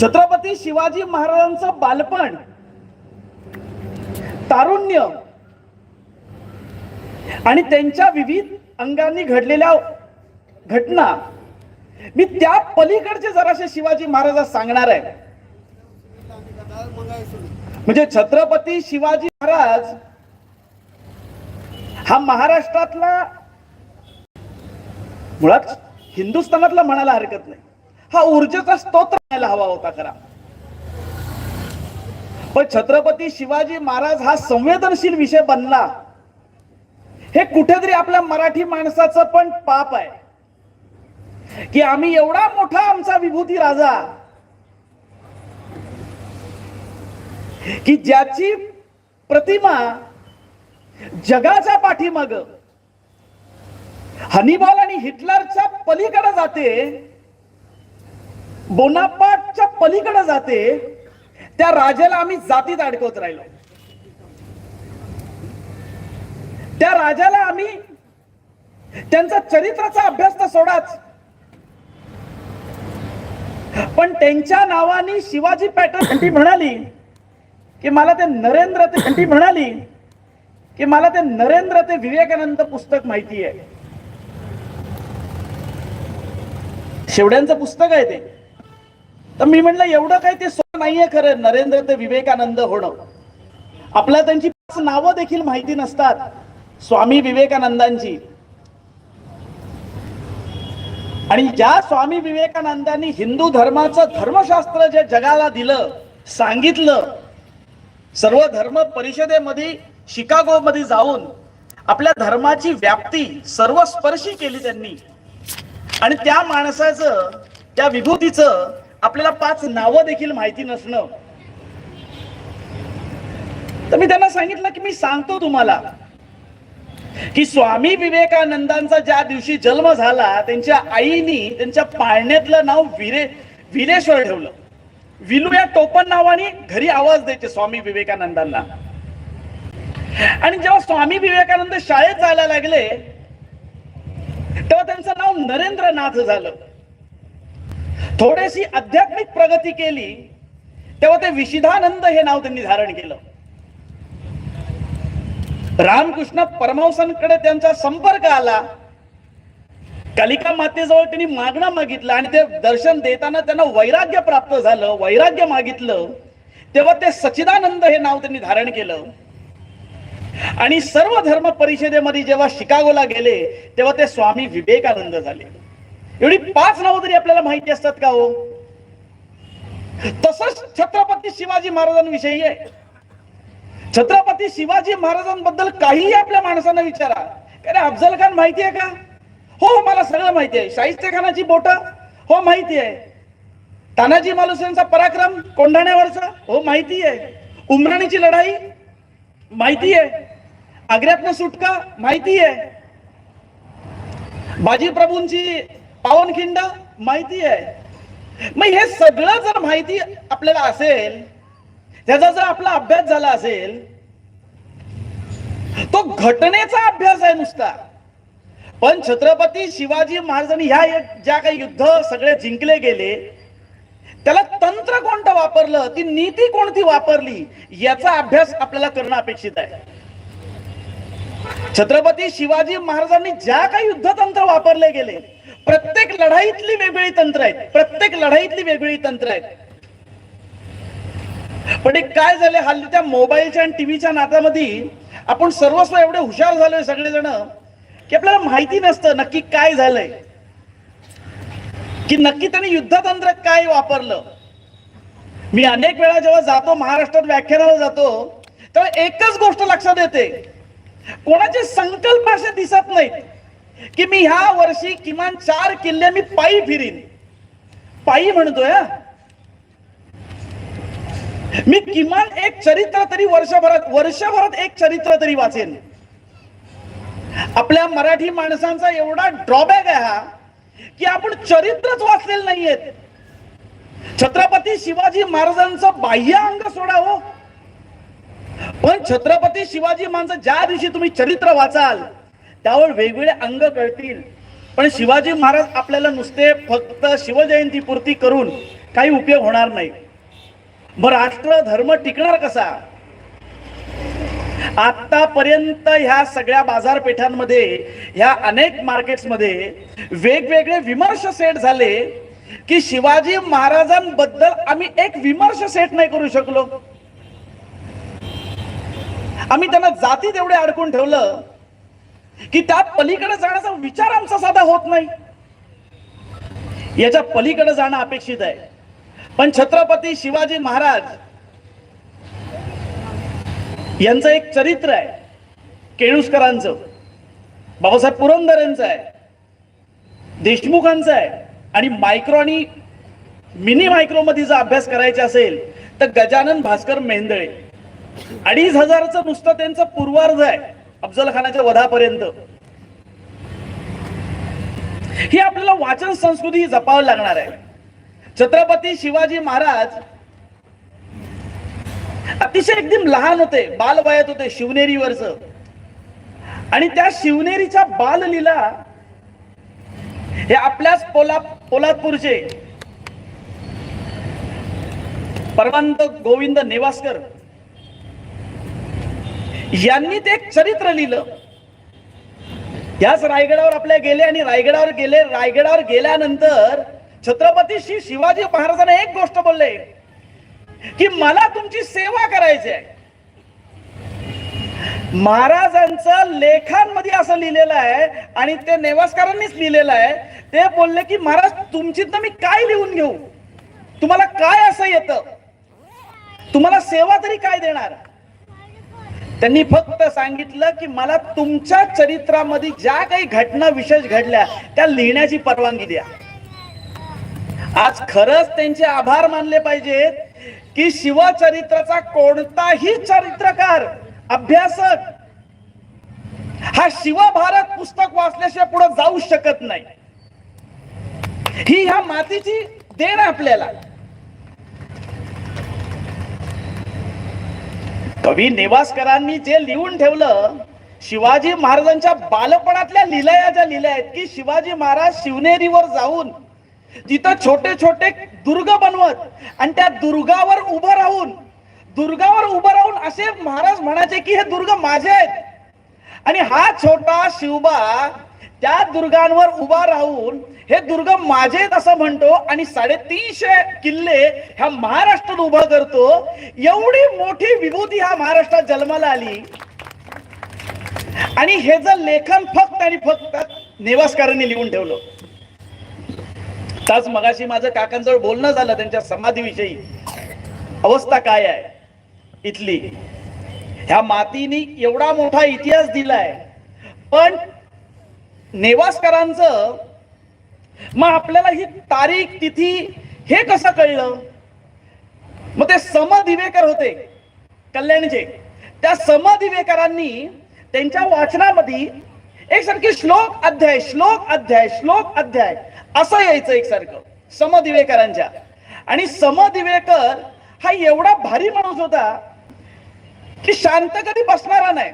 छत्रपती शिवाजी महाराजांचं बालपण. तारुण्य. आणि त्यांच्या विविध अंगांनी घडलेल्या घटना. मी त्या पलीकडचे जरासे शिवाजी महाराज सांगणार आहे. म्हणजे छत्रपती शिवाजी महाराज हा महाराष्ट्रातला मुळात हिंदुस्थानातला म्हणायला हरकत नाही. हा ऊर्जेचा स्तोत्र व्हायला हवा होता खरा. पण छत्रपती शिवाजी महाराज हा संवेदनशील विषय बनला. हे कुठेतरी आपल्या मराठी माणसाचं पण पाप आहे. की आम्ही एवढा मोठा आमचा विभूती राजा. की ज्याची प्रतिमा जगाच्या पाठीमाग हनीबॉल आणि हिटलरच्या पलीकडे जाते बोनापाटच्या पलीकडे जाते त्या राजाला आम्ही जातीत अडकवत राहिलो. त्या राजाला आम्ही त्यांचा चरित्राचा अभ्यास तर सोडाच. पण त्यांच्या नावाने शिवाजी पॅटर्न घंटी म्हणाली की मला ते नरेंद्र ते घंटी म्हणाली की मला ते नरेंद्र ते विवेकानंद पुस्तक माहिती आहे. शेवड्यांचं पुस्तक आहे ते. तर मी म्हणलं एवढं काही ते सोपं नाहीये खरं. नरेंद्र ते विवेकानंद होणं. आपल्या त्यांची पाच नावं देखील माहिती नसतात. स्वामी विवेकानंदांची. आणि ज्या स्वामी विवेकानंदांनी हिंदू धर्माचं धर्मशास्त्र जे जगाला दिलं सांगितलं सर्व धर्म परिषदेमध्ये शिकागो मध्ये जाऊन आपल्या धर्माची व्याप्ती सर्वस्पर्शी केली त्यांनी. आणि त्या माणसाचं त्या विभूतीचं आपल्याला पाच नावं देखील माहिती नसणं. तर मी त्यांना सांगितलं की मी सांगतो तुम्हाला की स्वामी विवेकानंदांचा ज्या दिवशी जन्म झाला त्यांच्या आईनी त्यांच्या पाळण्यातलं नाव विरे विरेश्वर ठेवलं. विलू या टोपण नावाने घरी आवाज द्यायचे स्वामी विवेकानंदांना. आणि जेव्हा स्वामी विवेकानंद शाळेत जायला लागले तेव्हा त्यांचं नाव नरेंद्रनाथ झालं. थोडीशी आध्यात्मिक प्रगती केली तेव्हा ते विशिधानंद हे नाव त्यांनी धारण केलं. रामकृष्ण परमहंसांकडे त्यांचा संपर्क आला. कालिका मातेजवळ त्यांनी मागणं मागितलं आणि ते दर्शन देताना त्यांना वैराग्य प्राप्त झालं वैराग्य मागितलं. तेव्हा ते सचिदानंद हे नाव त्यांनी धारण केलं. आणि सर्व धर्म परिषदेमध्ये जेव्हा शिकागोला गेले तेव्हा ते स्वामी विवेकानंद झाले. एवढी पाच नावं तरी आपल्याला माहिती असतात का हो? तसंच छत्रपती शिवाजी महाराजांविषयी आहे. छत्रपती शिवाजी महाराजांबद्दल काहीही आपल्या माणसांना विचारा. अरे अफजल खान माहिती आहे का? हो मला सगळं माहिती आहे. शाहिस्ते खानाची बोट हो माहिती आहे. तानाजी मालुसरेंचा पराक्रम कोंढाण्यावरचा हो माहिती आहे. उमराणीची लढाई माहिती आहे. आग्र्यातनं सुटका माहिती आहे. बाजीप्रभूंची पावनखिंड माहिती आहे. मग हे सगळं जर माहिती आपल्याला असेल त्याचा जर आपला अभ्यास झाला असेल तो घटनेचा अभ्यास आहे नुसता. पण छत्रपती शिवाजी महाराजांनी ह्या एक- ज्या काही युद्ध सगळे जिंकले गेले त्याला तंत्र कोणतं वापरलं ती नीती कोणती वापरली याचा अभ्यास आपल्याला करणं अपेक्षित आहे. छत्रपती शिवाजी महाराजांनी ज्या काही युद्ध तंत्र वापरले गेले प्रत्येक लढाईतली वेगवेगळी तंत्र आहेत. प्रत्येक लढाईतली वेगवेगळी तंत्र आहेत. पण एक काय झाले हल्ली त्या मोबाईलच्या आणि टीव्हीच्या नात्यामध्ये आपण सर्वस्व एवढे हुशार झालोय सगळेजण की आपल्याला माहिती नसतं नक्की काय झालंय. की नक्की त्यांनी युद्धतंत्र काय वापरलं. मी अनेक वेळा जेव्हा जातो महाराष्ट्रात व्याख्यानाला जातो तेव्हा एकच गोष्ट लक्षात येते. कोणाचे संकल्प असे दिसत नाहीत. की मी ह्या वर्षी किमान चार किल्ले मी पायी फिरीन. पायी म्हणतोय मी किमान एक चरित्र तरी वर्षभरात वर्षभरात एक चरित्र तरी वाचेन. आपल्या मराठी माणसांचा एवढा ड्रॉबॅक आहे हा की आपण चरित्रच वाचलेलं नाहीयेत. छत्रपती शिवाजी महाराजांचं बाह्य अंग सोडावं हो. पण छत्रपती शिवाजी माणसं ज्या दिवशी तुम्ही चरित्र वाचाल त्यावर वेगवेगळे अंग कळतील. पण शिवाजी महाराज आपल्याला नुसते फक्त शिवजयंती पूर्ती करून काही उपयोग होणार नाही मग राष्ट्र धर्म टिकणार कसा? आतापर्यंत ह्या सगळ्या बाजारपेठांमध्ये ह्या अनेक मार्केट्समध्ये वेगवेगळे विमर्श सेट झाले की शिवाजी महाराजांबद्दल आम्ही एक विमर्श सेट नाही करू शकलो. आम्ही त्यांना जातीत एवढे अडकून ठेवलं. की त्या पलीकडे जाण्याचा विचार आमचा साधा होत नाही. याच्या पलीकडे जाणं अपेक्षित आहे. पण छत्रपती शिवाजी महाराज यांचं एक चरित्र आहे. केळुसकरांचं. बाबासाहेब पुरंदरेंचं आहे. देशमुखांचं आहे. आणि मायक्रो आणि मिनी मायक्रो मध्ये जर अभ्यास करायचा असेल तर गजानन भास्कर मेंदळे. अडीच हजारचं नुसतं त्यांचं पूर्वार्ध आहे. अफजल खानाच्या वधापर्यंत. ही आपल्याला वाचन संस्कृती जपावी लागणार आहे. छत्रपती शिवाजी महाराज अतिशय एकदम लहान होते बालवयात होते शिवनेरीवरच. आणि त्या शिवनेरीच्या बाललीला हे आपल्याच पोला पोलादपूरचे परमानंद गोविंद नेवासकर यांनी ते एक चरित्र लिहिलं. याच रायगडावर आपल्या गेले आणि रायगडावर गेले. रायगडावर गेल्यानंतर छत्रपती श्री शिवाजी महाराजांना एक गोष्ट बोलले. की मला तुमची सेवा करायची आहे. महाराजांचं लेखांमध्ये असं लिहिलेलं आहे आणि ते नेवासकरांनीच लिहिलेलं आहे. ते बोलले की महाराज तुमची मी काय लिहून घेऊ? तुम्हाला काय असं येतं? तुम्हाला सेवा तरी काय देणार? त्यांनी फक्त सांगितलं की मला तुमच्या चरित्रामध्ये ज्या काही घटना विशेष घडल्या त्या लिहिण्याची परवानगी द्या. आज खरंच त्यांचे आभार मानले पाहिजेत की शिवचरित्राचा कोणताही चरित्रकार अभ्यासक हा शिवभारत पुस्तक वाचल्याशिवाय पुढे जाऊ शकत नाही. ही ह्या मातीची देण आपल्याला. कवी नेवासकरांनी जे लिहून ठेवलं शिवाजी महाराजांच्या बालपणातल्या लिलया ज्या लिहिल्या आहेत की शिवाजी महाराज शिवनेरीवर जाऊन तिथं छोटे छोटे दुर्ग बनवत आणि त्या दुर्गावर उभं राहून दुर्गावर उभं राहून असे महाराज म्हणायचे की हे दुर्ग माझे आहेत. आणि हा छोटा शिवबा त्या दुर्गांवर उभा राहून हे दुर्ग माझे असं म्हणतो. आणि साडेतीनशे किल्ले ह्या महाराष्ट्रात उभा करतो. एवढी मोठी विभूती ह्या महाराष्ट्रात जन्माला आली. आणि हे जर लेखन फक्त आणि फक्त नेवासकरांनी लिहून ठेवलं. ताच मगाशी माझं काकांजवळ बोलणं झालं त्यांच्या समाधीविषयी. अवस्था काय आहे? इथली. ह्या मातीने एवढा मोठा इतिहास दिलाय. पण नेवासकरांचं मग आपल्याला ही तारीख तिथी हे कसं कळलं? मग ते सम दिवेकर होते कल्याणचे. त्या सम दिवेकरांनी त्यांच्या वाचनामध्ये एकसारखे श्लोक अध्याय श्लोक अध्याय श्लोक अध्याय असं यायचं एकसारखं समदिवेकरांच्या आणि सम दिवेकर हा एवढा भारी माणूस होता की शांत कधी बसणारा नाही.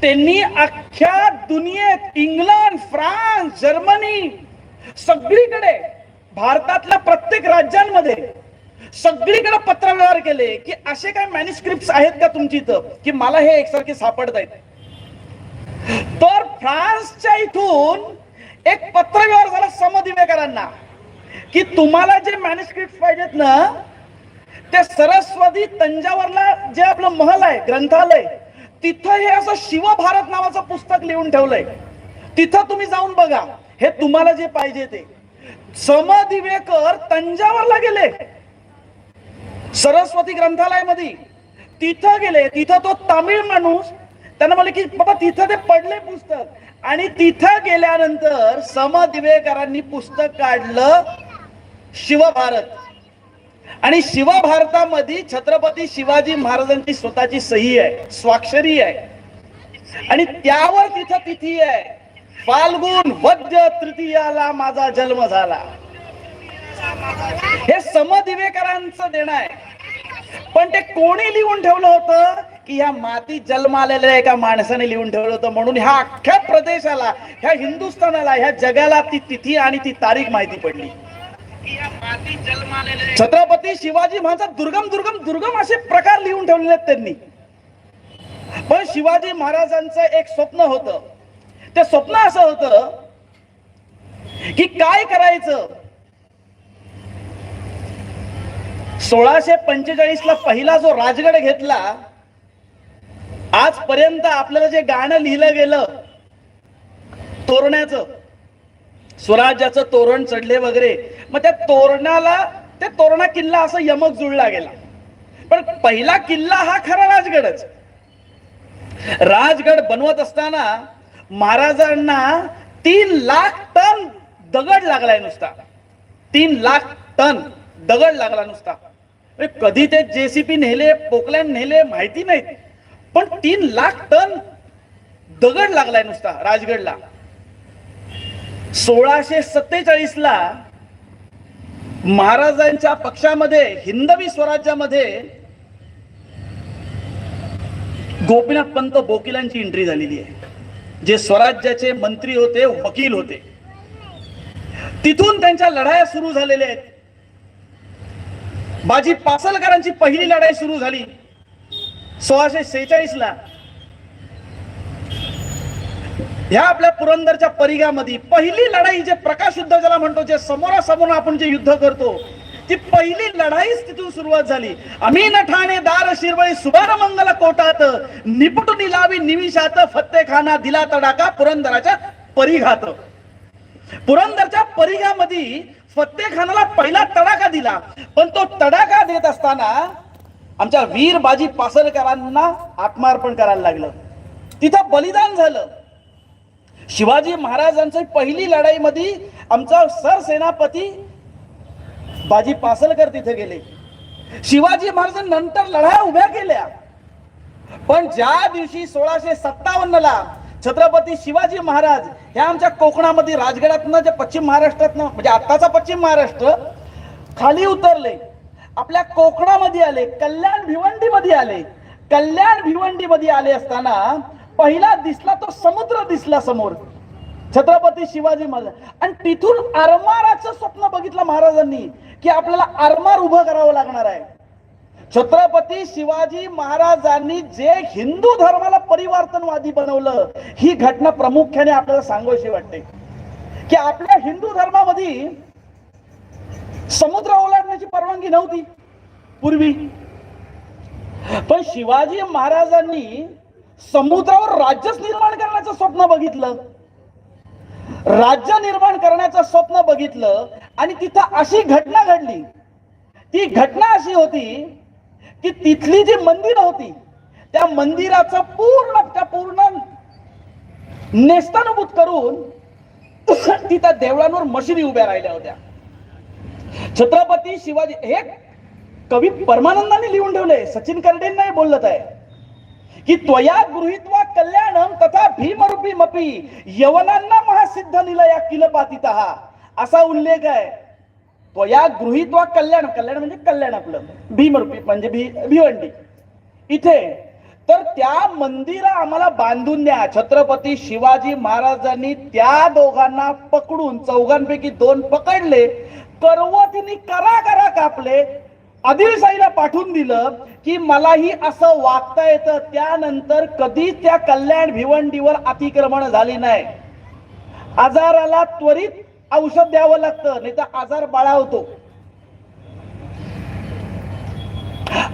त्यांनी अख्ख्या दुनियेत इंग्लंड फ्रान्स जर्मनी सगळीकडे भारतातल्या प्रत्येक राज्यांमध्ये सगळीकडे पत्रव्यवहार केले की असे काय मॅन्युस्क्रिप्ट आहेत का तुमची इथं? की मला हे एकसारखे सापडत आहेत? तर फ्रान्सच्या इथून एक पत्रव्यवहार झाला समदिवेकरांना की तुम्हाला जे मॅन्युस्क्रिप्ट पाहिजेत ना ते सरस्वती तंजावरला जे आपलं महल आहे ग्रंथालय तिथं हे असं शिवभारत नावाचं पुस्तक लिहून ठेवलंय. तिथं तुम्ही जाऊन बघा. हे तुम्हाला जे पाहिजे ते. समदिवेकर तंजावरला गेले. सरस्वती ग्रंथालयामध्ये. तिथं गेले. तिथं तो तामिळ माणूस त्यांना म्हणले की बाबा तिथं ते पडले पुस्तक. आणि तिथं गेल्यानंतर समदिवेकरांनी पुस्तक काढलं शिवभारत आणि शिवभारतामध्ये छत्रपती शिवाजी महाराजांची स्वतःची सही आहे स्वाक्षरी आहे. आणि त्यावर तिथं तिथी आहे. फाल्गुन वद्य तृतीयाला माझा जन्म झाला. हे समदिवेकरांचं देणं आहे. पण ते कोणी लिहून ठेवलं होतं की ह्या मातीत जन्म आलेल्या एका माणसाने लिहून ठेवलं होतं? म्हणून ह्या अख्ख्या प्रदेशाला ह्या हिंदुस्थानाला ह्या जगाला ती तिथी आणि ती तारीख माहिती पडली. छत्रपती शिवाजी महाराज दुर्गम दुर्गम दुर्गम असे प्रकार लिहून ठेवलेले आहेत त्यांनी. पण शिवाजी महाराजांचं एक स्वप्न होतं. ते स्वप्न असं होत की काय करायचं? सोळाशे पंचेचाळीस ला पहिला जो राजगड घेतला आजपर्यंत आपल्याला जे गाणं लिहिलं गेलं तोरण्याचं स्वराज्याचं तोरण चढले वगैरे मग त्या तोरणाला ते तोरणा किल्ला असं यमक जुळला गेला पण पहिला किल्ला हा खरा राजगडच. राजगड बनवत असताना महाराजांना तीन लाख टन दगड लागलाय नुसता. तीन लाख टन दगड लागला नुसता. म्हणजे कधी ते जेसीपी नेले पोकल्यान नेले माहिती नाही पण तीन लाख टन दगड लागलाय नुसता राजगडला. सोळाशे सत्तेचाळीस ला महाराजांच्या पक्षामध्ये हिंदवी स्वराज्यामध्ये गोपीनाथ पंत बोकिलांची एंट्री झालेली आहे. जे स्वराज्याचे मंत्री होते वकील होते. तिथून त्यांच्या लढाया सुरू झालेल्या आहेत. बाजी पासलकरांची पहिली लढाई सुरू झाली. सोळाशे सेहेचाळीस ला ह्या आपल्या पुरंदरच्या परिघामध्ये पहिली लढाई जे प्रकाश युद्ध ज्याला म्हणतो जे समोरासमोर आपण जे युद्ध करतो ती पहिली लढाईच तिथून सुरुवात झाली. अमीन ठाणे दार शिरवळी सुबार मंगल कोटात निपुट निलावी निमिषात फत्तेखाना दिला तडाका पुरंदराच्या परिघात. पुरंदरच्या परिघामध्ये फत्तेखानाला पहिला तडाखा दिला. पण तो तडाखा देत असताना आमच्या वीर बाजी पासलकरांना आत्मार्पण करायला लागलं. तिथं बलिदान झालं. शिवाजी महाराजांची पहिली लढाईमध्ये आमचा सरसेनापती बाजी पासलकर तिथे गेले. शिवाजी महाराजांनंतर लढाया उभ्या केल्या. पण ज्या दिवशी सोळाशे सत्तावन्न ला छत्रपती शिवाजी महाराज ह्या आमच्या कोकणामध्ये राजगडातनं जे पश्चिम महाराष्ट्रातनं म्हणजे आत्ताचा पश्चिम महाराष्ट्र खाली उतरले. आपल्या कोकणामध्ये आले कल्याण भिवंडीमध्ये आले. कल्याण भिवंडीमध्ये आले असताना पहिला दिसला तो समुद्र दिसला समोर. छत्रपती शिवाजी महाराज. आणि तिथून आरमाराचं स्वप्न बघितलं महाराजांनी की आपल्याला आरमार उभं करावं लागणार आहे. छत्रपती शिवाजी महाराजांनी जे हिंदू धर्माला परिवर्तनवादी बनवलं ही घटना प्रामुख्याने आपल्याला सांगोशी वाटते. की आपल्या हिंदू धर्मामध्ये समुद्र ओलांडण्याची परवानगी नव्हती पूर्वी. पण शिवाजी महाराजांनी समुद्रावर राज्यच निर्माण करण्याचं स्वप्न बघितलं. राज्य निर्माण करण्याचं स्वप्न बघितलं आणि तिथं अशी घटना घडली. ती घटना अशी होती की तिथली जी मंदिर होती त्या मंदिराचं पूर्ण त्या पूर्ण नेस्तानुभूत करून तिथं देवळांवर मशिदी उभ्या राहिल्या होत्या. छत्रपती शिवाजी हे कवी परमानंदाने लिहून ठेवले सचिन कर्डेंना बोलत आहे. की त्वया गृहीत्वा कल्याणम तथा भीमरूपी मपी यवनांना महासिद्ध निलया किलपातित असा उल्लेख आहे. त्वया गृहित्वा कल्याण कल्याण म्हणजे कल्याण आपलं. भीमरूपी म्हणजे भी भिवंडी. इथे तर त्या मंदिरा आम्हाला बांधून द्या. छत्रपती शिवाजी महाराजांनी त्या दोघांना पकडून चौघांपैकी दोन पकडले. करवतीने करा करा कापले. आदिलशाहीला पाठवून दिलं की मलाही असं वागता येतं त्यानंतर कधी त्या कल्याण भिवंडीवर अतिक्रमण झाली नाही. आजाराला त्वरित औषध द्यावं लागतं नाही तर आजार बाळावतो.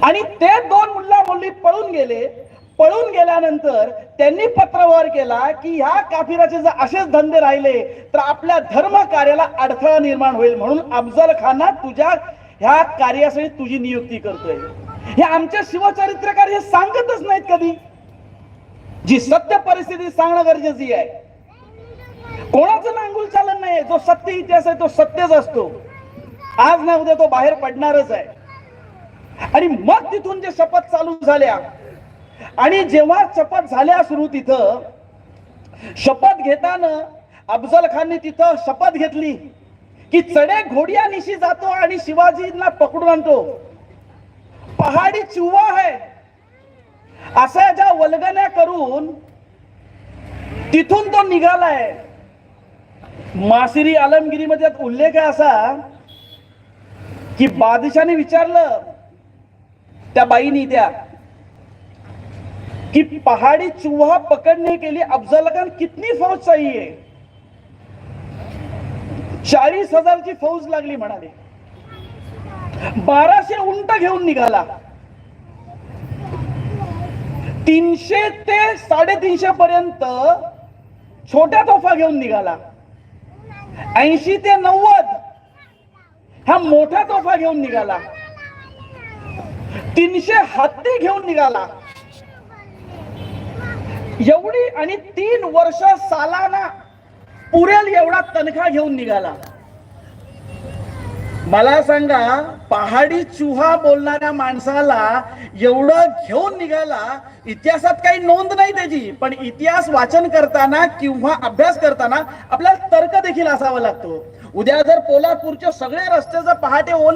आणि ते दोन मुल्ला मुली पळून गेले. पळून गेल्यानंतर त्यांनी पत्रव्यवहार केला की ह्या काफिराचे जर असेच धंदे राहिले तर आपल्या धर्म कार्याला अडथळा निर्माण होईल म्हणून अफजल खाना तुझ्या ह्या कार्यासाठी तुझी नियुक्ती करतोय. हे आमच्या शिवचरित्रकार हे सांगतच नाहीत कधी. जी सत्य परिस्थिती सांगणं गरजेची आहे. कोणाचं नांगुल चालन नाही जो सत्य इतिहास आहे तो सत्यच असतो. आज ना उद्या तो बाहेर पडणारच आहे. आणि मग तिथून जे शपथ चालू झाल्या आणि जेव्हा शपथ झाल्या सुरू तिथं शपथ घेताना अफजल खानने तिथं शपथ घेतली. की चढे घोडिया निशी जातो आणि शिवाजींना पकडून आणतो. पहाडी चिव्वा आहे. अशा ज्या वल्गण्या करून तिथून तो निघालाय. मासिरी आलमगिरीमध्ये उल्लेख आहे असा की बादशाने विचारलं त्या बाईनी त्या की पहाड़ी चूहा पकड़ने के लिए अफजल खान कितनी फौज चाहिए चाळीस हजारची फौज लागली म्हणाले. बाराशे उंट घेऊन निघाला. तीनशे ते साडेतीनशे पर्यंत छोट्या तोफा घेऊन निघाला. ऐंशी ते नव्वद हा मोठा तोफा घेऊन निघाला. तीनशे हत्ती घेऊन निघाला. एवढी आणि तीन वर्ष सालाना पुरेल एवढा तनखा घेऊन निघाला. मला सांगा पहाडी चुहा बोलणाऱ्या माणसाला एवढं घेऊन निघाला इतिहासात काही नोंद नाही त्याची. पण इतिहास वाचन करताना किंवा अभ्यास करताना आपल्याला तर्क देखील असावा लागतो. उद्या जर पोलादपूरचे सगळे रस्ते जर पहाटे ओले